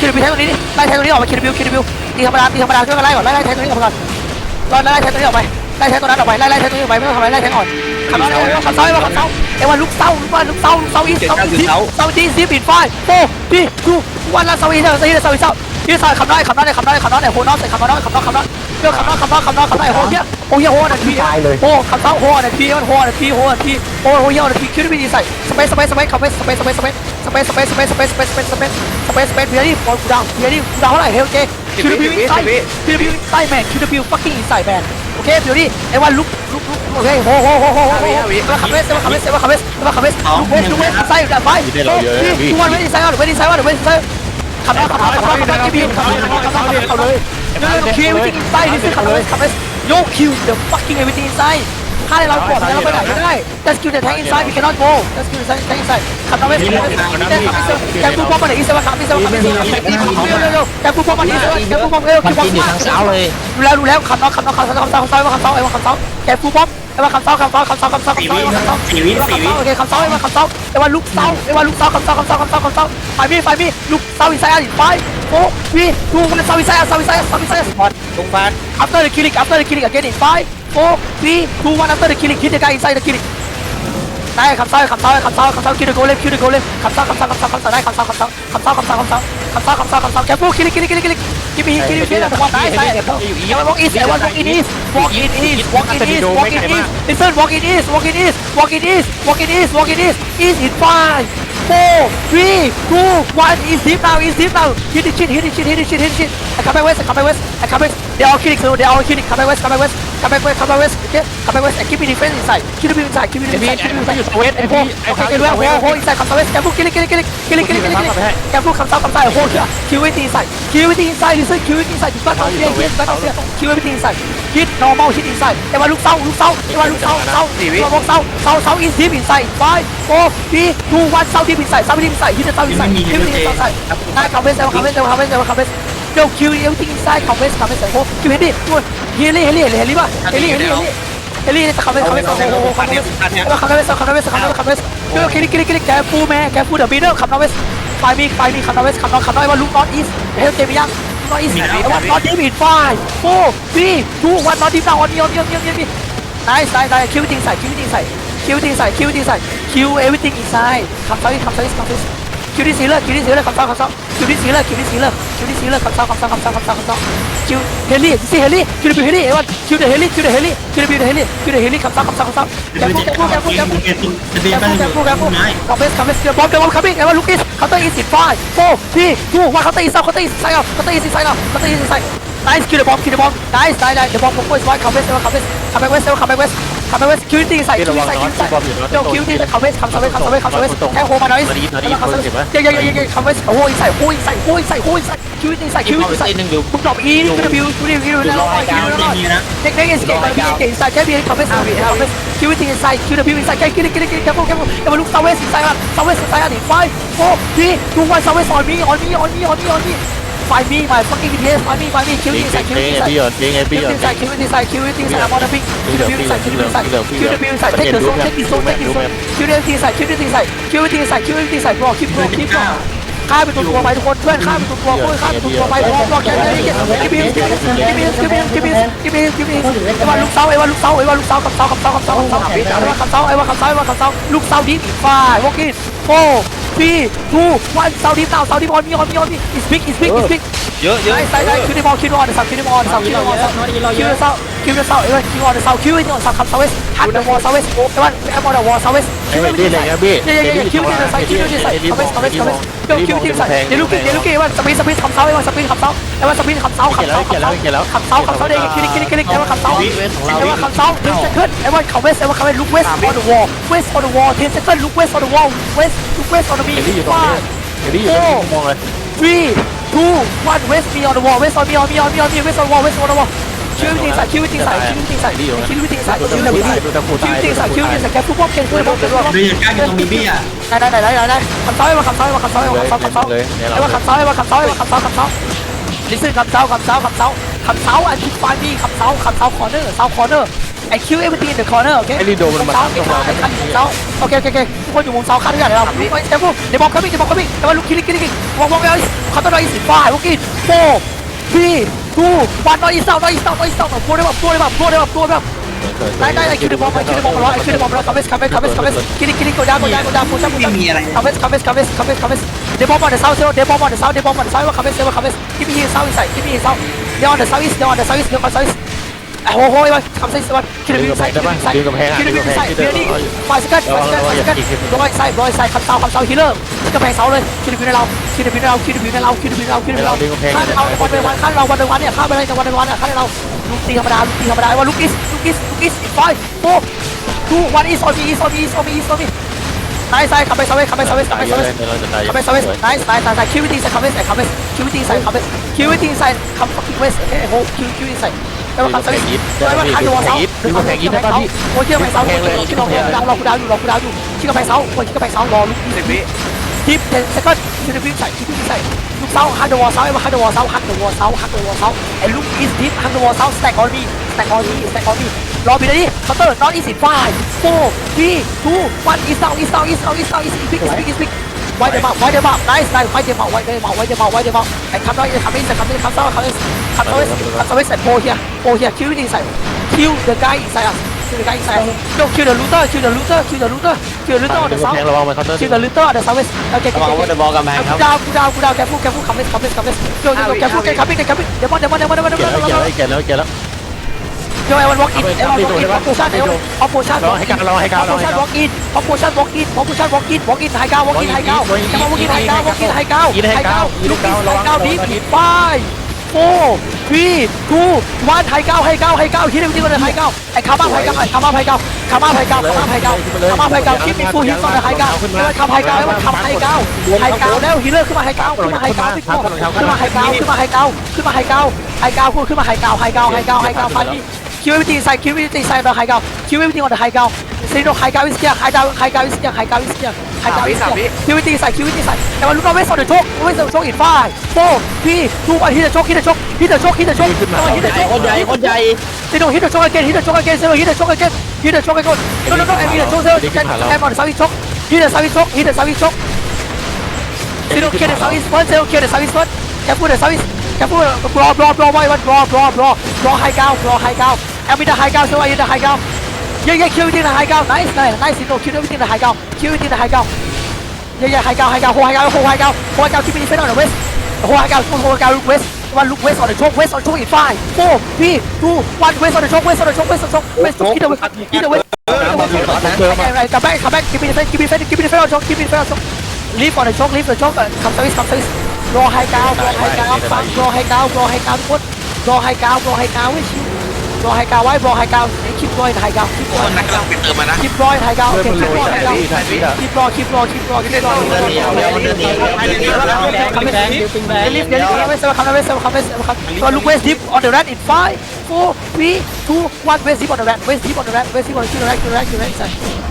คิวบิวแทงตรงนี้ดิไล่แทงตรงนี้ออกไปคิวบิวคิวบิวตีธรรมดาตีธรรมดาช่วยกันไล่ก่อนไล่ไล่แทงตรงนี้ออกไปก่อนรอไล่ไล่แทงตรงนี้ออกไปไล่แทงตรงนั้นออกไปไล่ไล่แทงตรงนี้ออกไปไม่ต้องทำอะไรไล่แทงก่อนขับเซ้าขับเซ้าขับเซ้าเอวันลุกเซ้าลุกว่าลุกเซ้าลุกเซ้าอีสเซ้าอีสเซ้าอีสซีบิดไฟโฟพี่ดูวันละเซ้าอีสเซ้าอีสเซ้าอีสเซ้าที่เซ้าขับได้ขับได้ขับได้ขับได้โหนอสใส่ขับนอสขับนอสขับนอส เรื่องขับนอสขับนอสขับนอสขับได้โหเฮียโหเฮียโหนาทีโหขับเซ้าโหนาทีมันโหนาทีโหนาทีโหโหเฮียนาทีคิวบิวใส่สเปซสเปซสเปซขับเปซสเปซสเปซสเปซสเปซสเปซสเปซสเปซสเปซสเปซสเปซสเปซสเปซเบียร์นี่บอลกูดาวเบียร์นี่กูดาวเท่าไหร่เฮลเจคิวบิวใส่คิวบิวใส่แมนคิวบิว fucking ใส่แมนโอเคเดี๋ยวนี้ไอ้วันลุกลุกลุกโอเคโหโหโหโหโหโหมาขับเวสมาขับเวสมาขับเวสมาขับเวสลุกเวสลุกเวสใส่แบบไฟพี่ทุกวันเวสใส่ก่อนเวสใส่ก่อนเวสใส่ขับมาขับมาขับมาขับมาที่พี่ขับมาขับมาขับมาขับเลย no, no, no, kill everything inside. This is Cutlass, Cutlass. No kill the fucking everything inside. ถ้าเราก่อเราไปไหนไม่ได้ แต่สกิลแตแทงอินไซด์ we cannot go แต่สกิลแตแทงอินไซด์ขับตามไปเสิแต่ขับไปสิแต่กูพบมาไหนอีเซอร์ขับอีเซอร์ขับอีเซอร์เร็วเร็วแต่กูพบมาไหนอีเซอร์แต่กูพบเร็วคือพบมาทางเสาเลยดูแล้วดูแล้วขับน้องขับน้องขับน้องขับน้องขับน้องขับน้ายขับซ้ายแต่กูพบไอ้ว่าขับซ้อยขับซ้ายขับซ้อยขับซ้ายขัซ้ายขัซ้ายโอเคขับซ้ายไอ้ว่าขับซ้ายไอ้ว่าลุกเสาไอ้ว่าลุกเสาขับซ้อยขับซ้อยขับซ้อยขัซ้ายไฟพี่ไฟพี่ลุกเสาอีไซด์อีไฟโอ้วีดูมันเสาอีไซด์เสาอีไซด์เสาอีไซด์ตรงฟ้า after the killing after the killing again in โอ้ปีทูวันอั one after the killing hit the guy inside the ได้ขับซายขับซายขับซายขับซาคิวเดโกเลฟคิวเดโกเลฟขับซ้ายขับซายขับซายขับซาได้ขับซ้ายขับซ้ายขับซ้ายขับซายขับซายขับซายขับซายขับซาแคปฟูคิลิคิลิคิลิคิลิคิมีคิริคิริอแต่ว่าได้ใช่ไอ้วันวอล์กอินไอ้วันวอล์กอินอิสวอล์กอินอิสวอล์กอินอิสวอล์กอินอิสลิสเวอกอินอิสวอล์กอินอิสวอล์กอินอิสวอล์กอินอิสวอล์กอินอิสอิสอินไฟ four three two one อีซีฟดาวอีซีฟดาวฮิตดิชิตฮิตดิชิตฮิตดิชิตฮิตดิชิตไอ้คัมแบ็กเวสไอ้คัมแบ็กเวสไอ้คัมแบ็กเดี๋ยวเอาคลินิกเดี๋ยวเอาคลินิกคัมแบ็กเวสคัมแบ็กเวสคัมแบ็กเวสคัมแบ็กเวสโอเคคัมแบ็กเวสไอ้คิปปี้ดีเฟนส์อินไซด์คิปปี้ดีเฟนส์อินไซด์คิปปี้ดีเฟนส์อินไซด์คิปปี้ดีเฟนส์อยู่สวีทไอ้พวกโอเคเอ็นเวลโฮโฮอินไซด์คัมแบ็กเวสแกฟูคิลิกคิลิกคิลิกคิลิกคิลิกคิลิกคิลิกแกฟูคัมซับคัมไซด์โฮเชียคิววิตีอินไซด์คิววิตีอินไซด์ดิซึ่งคิววิตีอินไซด์ดิบัตเอาเซียฮิตบัตเอาเซียคิววิตีอินไซด์ฮิต normal ฮิตอินไซด์เอ็มวาลูกเซาลูกเซาเอ็มวาลูกเซาเซาเซาเซาอินซีฟอินไซด์ five four three two one เซาดิอินไซด์เต้าทีอินไซด์ฮิตเต้าอินไซด์ฮิตอินไซด์ได้คำเวสคำเวสคำเวสคำเวสเดี๋ยวคิวเอวที่อินไซด์คำเวสคำเวสโอ้คิวเฮลี่ด้วยเฮลี่เฮลี่เฮลี่ป่ะเฮลี่เฮลี่เฮลี่คำเวสคำเวสคำเวสคำเวสว่าคาร์เวสคาร์เวสคาร์เวสคาร์เวสเดี๋ยวคิลิคิลิคิลิแกฟูแม่แกฟูเดอะบีเดอร์ขับนอเวสไฟมีไฟมีขับนอเวสขับนอขับนอว่าลูกนอตอีสเฮลเจมียังนอตอีสว่านอตดีบีดไฟโฟทีทูวันนอตดีดาวออนยอนยอนยอนยอนยอ นไนส์ไนส์ไนส์คิวติ้งใส่คิวติ้งใส่คิวติ้งใส่คิวติ้งใส่คิวเอวิติ้งอินไซด์ขับซ้ายขับซ้ายขับซ้ายคิวที่สีเลือดคิวที่สีเลือดขับซ้ายขับซ้ายคิวที่สีเลือดคิวที่สีเลือดคิวที่สีเลือดขับซ้ายขับซ้ายขับซ้ายขับซ้ายขับซ้ายคิวเฮลี่สิเฮลี่คิวเดบิวเฮลี่เอวันคิวเดเฮลี่คิวเดเฮลี่คิวเดบิวเฮลี่คิวเดเฮลี่ขับซ้ายขับซ้ายขับซ้ายแกฟูแกฟูแกฟูแกฟูจะเป็นแกบ้านฟูแกฟูแกฟูคอมเบสคอมเบสเดี๋ยวบอลเดี๋ยวบอลคัมมิ่งไอ้ว่าลูกิสเขาต้องอีสิบไฟโฟที่ทูว่าเขาต้องอีสเขาต้องอีสไซด์เขาต้องอีสิไซด์เขาต้องอีสิไซด์ nice kill the bomb kill the bomb nice nice nice the bomb ผมก็สวยคอมเบสคอมเบสคอมเบสคอมเบสคอมเบสคอมเบสคิวตี้ใส่คิวตี้ใส่คิวตี้ใส่เดี๋ยวคิวตี้คอมเบสคอมเบสคอมเบสคอมเบสแค่โฮมาหน่อยเดี๋ยวเดี๋ยวเดี๋ยวคอมเบสโอ้ยใส่โอ้ยใส่โอ้ยใส่โอ้ยใส่คิวตี้ใส่คิวตี้ใส่หนึ่ Nice, kill the bomb, kill the bomb. Nice, nice, nice. The bomb combo is wide. Come west, come west. Come back west, come back west. Come back west. Kill the side, kill the side, kill the side. No, kill the come west, come west, come west, come west. Hey, hold my noise. Come west. Yeah, yeah, yeah, yeah. Come west. Oh, inside, oh, inside, oh, inside, oh, inside. Kill the side, kill the side. Put drop E, kill the view, kill the view. No, no, no. Take take escape, take escape inside. Can't be come west, come west. Kill the inside, kill the view inside. Can't kill it, kill it, kill it. Careful, careful. Come on, look southwest inside. Southwest inside. Five, four, three, two, one. Southwest on me, on me, on me, on me, on me. find me my fucking DPS find me find me kill me inside kill me inside kill me inside kill me inside kill me inside I'm on the ping kill the ping inside kill the ping inside kill the ping inside take the soul take the soul take the soul kill the ping inside kill the ping inside kill the ping inside kill the ping inside รอคลิปรอคลิปรอข้าเป็นตัวตัวไปทุกคนเพื่อนข้าเป็นตัวตัวเพื่อนข้าเป็นตัวตัวไปรอรอแค่ไหนกิบบิสกิบบิสกิบบิสกิบบิสกิบบิสกิบบิสกิบบิสไอ้วันลูกเสาไอ้วันลูกเสาไอ้วันลูกเสากับเสากับเสากับเสากับเสาไอ้วันกับเสาไอ้วันกับเสาไอ้วันกับเสาลูกเสาดิฟไฟวอล์กอินโฟ ทรีทูวันเสาดิฟเสาเสาดิฟออนมีออนมีออนมี is big is big is big เยอะเยอะใส่ใส่ใส่คิวที่บอลคิวที่บอลเสาคิวที่บอลเสาคิวที่บอลเสาคิวที่เสาคิวที่เสาเอ้ยคิวที่บอลเสาคิวที่บอลเสาขับเสาเวสฮันเดอร์วอลเสาเวสไอ้ว่าไอ้บอลเดอร์วอลเสาเวสไอ คิวพี่ที่เลยใส่ครับพี่เย้เย้เย้คิวที่ใส่คิวที่ใส่คอมเมสคอมเมสคอมเมสเดี๋ยวคิวที่ใส่เดี๋ยวลูกเดี๋ยวลูกเกว่าสปีดสปีดขับเสาไอ้ว่าสปีดขับเสาไอ้ว่าสปีดขับเสาขับเสาขับเสาขับเสาขับเสาเด็กคิวคิวที่คิวไอ้ว่าขับเสาวิเวสของเราไอ้ว่าขับเสา10 second ไอ้ว่าขับเวสไอ้ว่าขับเวสลุกเวส on the wall west on the wall 10 second ลุกเวส on the wall west ลุกเวส on the ไอ beat พี่อยู่ตรงนี้อพี่อยู่ตรงนี้มองเลย three two one west me on the wall west on me on me on me on me west on the wall west on the wall ชื่อวิธีสายชื่อวิธีสายชื่อวิธีสายชื่อวิธีสายชื่อวิธีสายชื่อวิธีสายชื่อวิธีสายแค่ผู้พบเก่นผู้พบเก่งรอบมีการอยู่ตรงมีบี้อะได้ได้ได้ได้ได้ขับซ้ายมาขับซ้ายมาขับซ้ายมาขับซ้ายขับซ้ายมาขับซ้ายมาขับซ้ายมาขับซ้ายขับซ้ายลิซึ่งขับซ้ายขับซ้ายขับซ้ายขับซ้ายอ้นที่ฟาดีขับซ้ายขับซ้ายคอร์เนอร์ซ้ายคอร์เนอร์ไอคิวเอฟตีเดอะคอร์เนอร์โอเคไอรีโดมันมาซ้ายขับซ้ายขับซ้ายโอเคโอเคโอเคทุกคนอยู่มุมซ้ายข้างด้วยกันเราไปเดี๋ยเดี๋ยวบอกเขาบิ๊กเดี๋ยวบอกเขาบิ๊กแต่ว่าลูกคิลิกคิลิกวางวางไปเอาเต้องได้สิบฝ่ายพวกกินโฟร์พี่ ดูวันน้อยอีสาวน้อยอีสเซาน้อยอีสเซาตัวได้แบบตัวได้แบบตัวได้แบบตัวได้แบบได้ได้ไอคิวเดบอมไอคิวเดบอลรอไอคิวเดบอลรอคัมเมสคัมเมสคัมเมสคัมเมสคิริคิริกดยากดยากดยาปูชับปูชับไม่มีอะไรคัมเมสคัมเมสคัมเมสคัมเมสคัมเมสเดบอมบอลมาเดี๋ยวเซาเซลเดบอมบอลมาเดี๋ยวเซาเดี๋ยวบอลมาเดี๋ยวเซาว่าคัมเมสเซลว่าคัมเมสที่มีเซาอีใส่ที่มีเซาเดออนเดี๋ยวเซาอีเดี๋ยวเดี๋ยวเซาอีเดี๋ยวเซาอี โอ้โหมันคัมเมสมันคิลิใส่คิลิใส่ดึงกำแพงอ่คิดึลิงกำแพงใส่ที่เดี๋เดิยวนนี่เอาไฟสกัดไฟสกัดไฟสกัดร้อยใส่ร้อยใส่คำเซาคำเซาฮีเลอร์ที่กำแพงเสาเลยคิลิในเราคิลิในเราคิลิในเราคิลิในเราคิลิในเราข้าเราวันเดวันข้าเราวันเดวันเนี่ยข้าไปเลยวันเดวันเนี่ยข้าเราลูกตีธรรมดาลูกตีธรรมดาว่าลูกอิสลูกอิสลูกอิสไฟโฟทูวันอิสโอมีอิสโอมีอิสโอมีอิสโอมีนายใส่ขับไปเซเว่นขับไปเซเว่นขับตายไปเยเซอะเว่นยเราจะตายเยขับไปเซเว่นายใส่ใส่ใส่คิววิตีใส่ขับไปใส่ขับไปคิววิตีใส่ขับไปคิววิตีใส่ขับคิวเวสเอ้โหคิวคิววิตีใส่ แล้วขับเซเว่นแล้วมันทันตัวเสาโอ้ยเชื่อไหมเสาที่เราดาวเราคูดาวอยู่เราคูดาวอยู่ที่กำแพงเสาคนที่กำแพงเสารอลูกสิบวิทิปเทนเซคันด์คิววิตีใส่คิววิตีใส่ลูกเสาฮันเดอร์วอลเสาไอ้ว่าฮันเดอร์วอลเสาฮันเดอร์วอลเสาฮันเดอร์วอลเสาไอ้ลูกอีสทิปฮันเดอร์วอลเสาสแต็กออร์บีสแต็กออร์บีสแต็กออร์บีรอบีเลยดิเคาน์เตอร์นอตอีสิบไฟโฟร์ทีทูวันอีสเซาอีสเซาอีสเซาอีสเซาอีสบิ๊กบิ๊กบิ๊ก ไว้เดี๋ยวมาไว้เดี๋ยวมา nice nice ไว้เดี๋ยวมาไว้เดี๋ยวมาไว้เดี๋ยวมาไว้เดี๋ยวมาไอ้คำน้อยคำนี้ใส่คำนี้คำเศร้าคำนี้คำเศร้าคำเศร้าใส่โพเฮียโพเฮียคิวนี่ใส่คิว the guy ใส่อะ kill the guy ใส่ no kill the looter kill the looter kill the looter kill the looter on ดึ the งกำ south แพงระวังมันเคาน์เตอร์ kill the looter on the south west โอเคระวังว่าเดอะบอลกำแพงครับกูดาวกูดาวกูดาวแกพูดแกพูดคำนี้คำนี้คำนี้โยโย่แกพูดแกคำนี้แกคำนี้เดี๋ยวมาเดี๋ยวมาเดี๋ยวมาเดี๋ยวมาเดี๋ยวเกลียดมาแล้วเกลียดแล้วเกลียดแล้ว โยไอ้วัน walk in ไอ้วัน walk in พอโพชั่นไอ้วันพอโพชั่นรอให้การรอให้การรอให้ Promotion การ walk in Promotion walk in Promotion walk in walk in ไฮเก้า walk in ไฮเก้าจะมา walk in ไฮเก้า walk in ไฮเก้าไฮเก้าลูกอิสไฮเก้าบีบไฟโฟทรีทูวันไฮเก้าไฮเก้าไฮเก้าฮิตเลยที่มันไฮเก้าไอ้คามาไฮเก้าไอ้คามาไฮเก้าคามาไฮเก้าคามาไฮเก้าคามาไฮเก้าคิดมีฟูฮิตตอนไฮเก้าแล้วคำไฮเก้าแล้วคำไฮเก้าไฮเก้าแล้วฮิตเลอร์ขึ้นมาไฮเก้าขึ้นมาไฮเก้าขึ้นมาไฮเก้าขึ้นมาไฮเก้าขึ้นมาไฮเก้าไฮเก้าขึ้นมาไฮเก้าไฮเก้าไฮเก้าไฮเก้าฟันนี่ Q everything inside, Q everything inside the high ground. Q everything on the high ground. Say no high ground is here, high ground, high ground is here, high ground is here, high ground is here. Q everything inside, Q everything inside. Now look away from the choke, away from the choke in five, four, three, two, one. Hit the choke, hit the choke, hit the choke, hit the choke. Come on, hit the คนใหญ่ choke. คนใหญ่ They don't hit the choke again, hit the choke again, say no, hit the choke again, hit the choke again. No, no, no, and hit the choke, say no, and on the southeast choke, hit the southeast choke, hit the southeast choke. They don't kill the southeast one, they don't kill the southeast one. Careful the southeast, careful, blow, blow, blow, one, one, blow, blow, blow, blow high ground, blow high ground. And with the high ground, so I hit the high ground. Yeah, yeah, kill within the high ground. Nice, nice, nice. No, kill within the high ground. Kill within the high ground. Yeah, yeah, high ground, high ground, hold high ground, hold high ground, hold high ground. Keep it defend on the west. Hold high ground, hold high ground, look west. One look west on the choke, west on the choke in five, four, three, two, one. West on the choke, west on the choke, west on the choke, west. Hit the west, hit the west. Right, right, come back, come back. Keep it defend, keep it defend, keep it defend on the choke, keep it defend on the choke. Leave on the choke, leave the choke. Come service, come service. Blow high ground, blow high ground, blow high ground, blow high ground. Blow high ground, blow high ground. Which you? Blow high ground, why blow high ground? Keep blowing high ground, keep คน blowing นัก high กำลั ground. งไปเติมมานะ Keep blowing high ground. Okay, keep blowing high ground. แปดวิอะ Keep blow, keep blow, keep blow, keep blow, keep เดินหนีเอาเร็ว blow. เดินหนีเอาเดินหนีเอา Come in, They lift, they lift, come west, come west, come west, come west. So look west deep on the red in five, four, three, two, one. West deep on the red, west deep on the red, west deep on the to the right, to the right, to the right side.